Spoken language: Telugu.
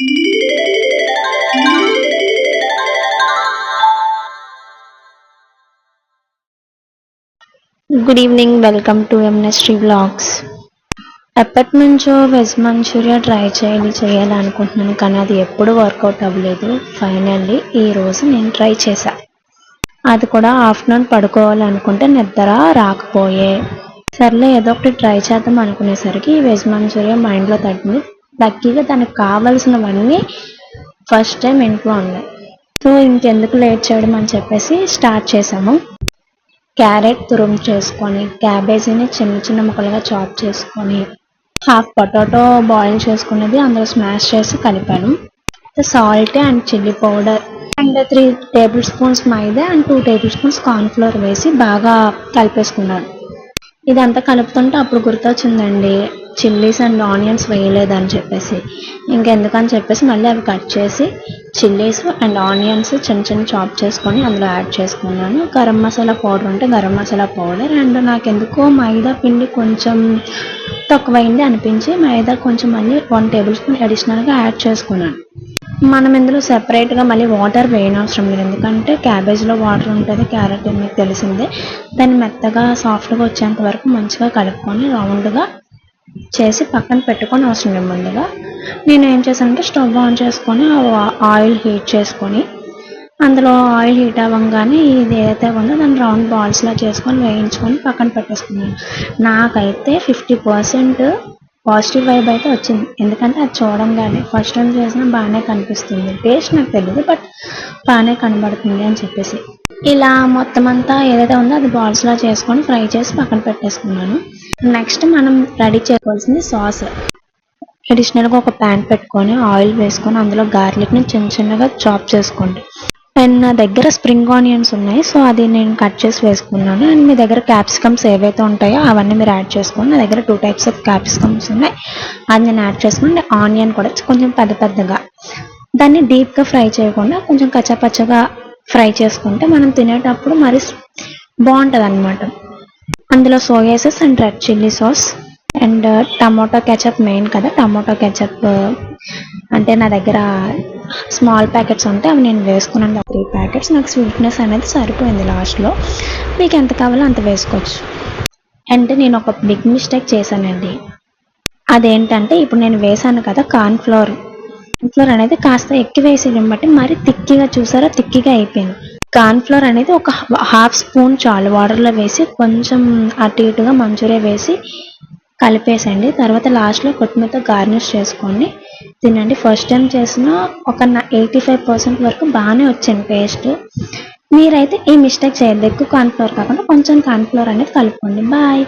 గుడ్ ఈవినింగ్ వెల్కమ్ టు ఎంఎస్ట్రీ బ్లాగ్స్ ఎప్పటి నుంచో వెజ్ మంచూరియా ట్రై చేయాలి చేయాలనుకుంటున్నాను కానీ అది ఎప్పుడు వర్కౌట్ అవ్వలేదు. ఫైనల్లీ ఈ రోజు నేను ట్రై చేశా. అది కూడా ఆఫ్టర్నూన్ పడుకోవాలనుకుంటే నిద్ర రాకపోయే. సర్లే ఏదో ఒకటి ట్రై చేద్దాం అనుకునేసరికి ఈ వెజ్ మంచూరియా మైండ్లో తగ్గింది లక్కీగా దానికి కావాల్సినవన్నీ ఫస్ట్ టైం ఇంట్లో ఉన్నాయి. సో ఇంకెందుకు లేట్ చేయడం అని చెప్పేసి స్టార్ట్ చేసాము క్యారెట్ తురుము చేసుకొని క్యాబేజీని చిన్న చిన్న ముక్కలుగా చాప్ చేసుకొని హాఫ్ పొటాటో బాయిల్ చేసుకున్నది అందులో స్మాష్ చేసి కలిపాను. Salt and chilli powder and three tablespoons maida and two tablespoons cornflour వేసి బాగా కలిపేసుకున్నాను. ఇదంతా కలుపుతుంటే అప్పుడు గుర్తొచ్చిందండి. చిల్లీస్ అండ్ ఆనియన్స్ వేయలేదని చెప్పేసి. ఇంకెందుకని చెప్పేసి మళ్ళీ అవి కట్ చేసి చిల్లీస్ అండ్ ఆనియన్స్ చిన్న చిన్న చాప్ చేసుకొని అందులో యాడ్ చేసుకున్నాను. గరం మసాలా పౌడర్ ఉంటే గరం మసాలా పౌడర్ అండ్ నాకు ఎందుకో మైదా పిండి కొంచెం తక్కువైంది అనిపించి మైదా కొంచెం మళ్ళీ వన్ టేబుల్ స్పూన్ అడిషనల్గా యాడ్ చేసుకున్నాను. మనం ఇందులో సెపరేట్గా మళ్ళీ వాటర్ వేయనవసరం లేదు. ఎందుకంటే క్యాబేజ్లో వాటర్ ఉంటుంది క్యారెట్ మీకు తెలిసిందే. దాన్ని మెత్తగా సాఫ్ట్గా వచ్చేంత వరకు మంచిగా కలుపుకొని రౌండ్గా చేసి పక్కన పెట్టుకొని అవసరం లేదు ముందుగా. నేను ఏం చేశానంటే స్టవ్ ఆన్ చేసుకొని ఆయిల్ హీట్ చేసుకొని అందులో ఆయిల్ హీట్ అవ్వగానే ఇది ఏదైతే ఉందో దాన్ని రౌండ్ బాల్స్లా చేసుకొని వేయించుకొని పక్కన పెట్టేసుకున్నాను. నాకైతే ఫిఫ్టీ పర్సెంట్ పాజిటివ్ వైబ్ అయితే వచ్చింది. ఎందుకంటే అది చూడంగానే ఫస్ట్ టైం చేసినా బాగానే కనిపిస్తుంది. టేస్ట్ నాకు తెలియదు బట్ బాగానే కనబడుతుంది అని చెప్పేసి. ఇలా మొత్తం అంతా ఏదైతే ఉందో అది బాల్స్లా చేసుకొని ఫ్రై చేసి పక్కన పెట్టేసుకున్నాను. నెక్స్ట్ మనం రెడీ చేసుకోవాల్సింది సాస్. అడిషనల్గా ఒక ప్యాన్ పెట్టుకొని ఆయిల్ వేసుకొని అందులో గార్లిక్ని చిన్న చిన్నగా చాప్ చేసుకోండి. అండ్ నా దగ్గర స్ప్రింగ్ ఆనియన్స్ ఉన్నాయి సో అది నేను కట్ చేసి వేసుకున్నాను. అండ్ మీ దగ్గర క్యాప్సికమ్స్ ఏవైతే ఉంటాయో అవన్నీ మీరు యాడ్ చేసుకోండి. నా దగ్గర టూ టైప్స్ ఆఫ్ క్యాప్సికమ్స్ ఉన్నాయి. అది నేను యాడ్ చేసుకుని ఆనియన్ కూడా కొంచెం పెద్ద పెద్దగా. దాన్ని డీప్గా ఫ్రై చేయకుండా కొంచెం కచ్చపచ్చగా ఫ్రై చేసుకుంటే మనం తినేటప్పుడు మరి బాగుంటుంది అనమాట అందులో soya sauce and red chilli sauce and tomato ketchup main కదా టమాటో కెచప్ అంటే నా దగ్గర స్మాల్ ప్యాకెట్స్ ఉంటే అవి నేను వేసుకున్నాను. త్రీ ప్యాకెట్స్ నాకు స్వీట్నెస్ అనేది సరిపోయింది లాస్ట్లో మీకు ఎంత కావాలో అంత వేసుకోవచ్చు. అంటే నేను ఒక బిగ్ మిస్టేక్ చేశానండి. అదేంటంటే ఇప్పుడు నేను వేసాను కదా కార్న్ ఫ్లోర్ ఫ్లోర్ అనేది కాస్త ఎక్కువ వేసేయడం బట్టి మరి తిక్కిగా చూసారా? తిక్కిగా అయిపోయింది. కార్న్ ఫ్లోర్ అనేది ఒక హాఫ్ స్పూన్ చాలు వాటర్లో వేసి కొంచెం అటు ఇటుగా మంచూరియా వేసి కలిపేసండి తర్వాత లాస్ట్లో కొత్తిమీరతో గార్నిష్ చేసుకోండి. తినండి. ఫస్ట్ టైం చేసిన ఒక ఎయిటీ ఫైవ్ పర్సెంట్ వరకు బాగానే వచ్చింది పేస్ట్ మీరైతే ఈ మిస్టేక్ చేయద్దు. ఎక్కువ కార్న్ఫ్లోర్ కాకుండా కొంచెం కార్న్ఫ్లోర్ అనేది కలుపుకోండి. బాయ్